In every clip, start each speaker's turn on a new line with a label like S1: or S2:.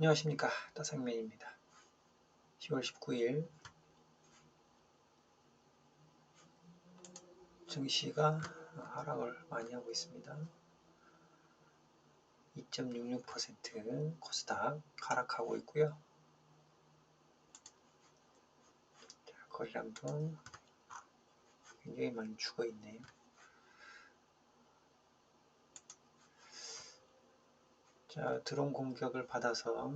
S1: 안녕하십니까 따상맨입니다. 10월 19일 증시가 하락을 많이 하고 있습니다. 2.66% 코스닥 하락하고 있고요. 거래량도 굉장히 많이 죽어 있네요. 자, 드론 공격을 받아서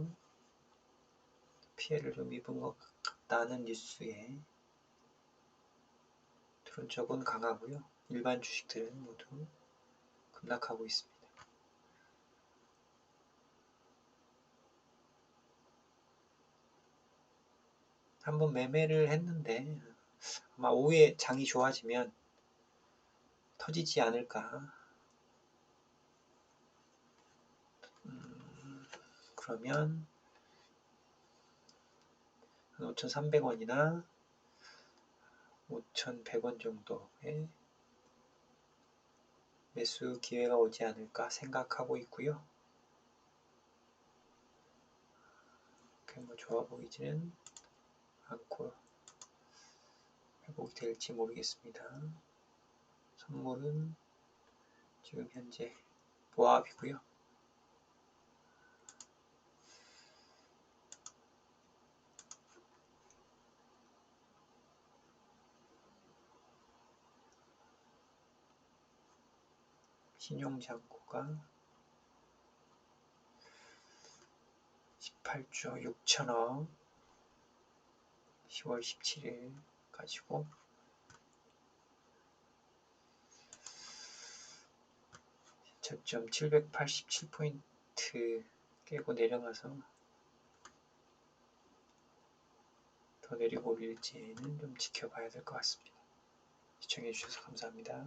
S1: 피해를 좀 입은 것 같다는 뉴스에 드론 쪽은 강하고요. 일반 주식들은 모두 급락하고 있습니다. 한번 매매를 했는데 아마 오후에 장이 좋아지면 터지지 않을까 그러면 5,300원이나 5,100원 정도의 매수 기회가 오지 않을까 생각하고 있고요. 그게 뭐 좋아 보이지는 않고 회복이 될지 모르겠습니다. 선물은 지금 현재 보합이고요. 신용장고가 18조 6천억 10월 17일 가지고 저점 787포인트 깨고 내려가서 더 내리고 올릴지는 좀 지켜봐야 될 것 같습니다. 시청해주셔서 감사합니다.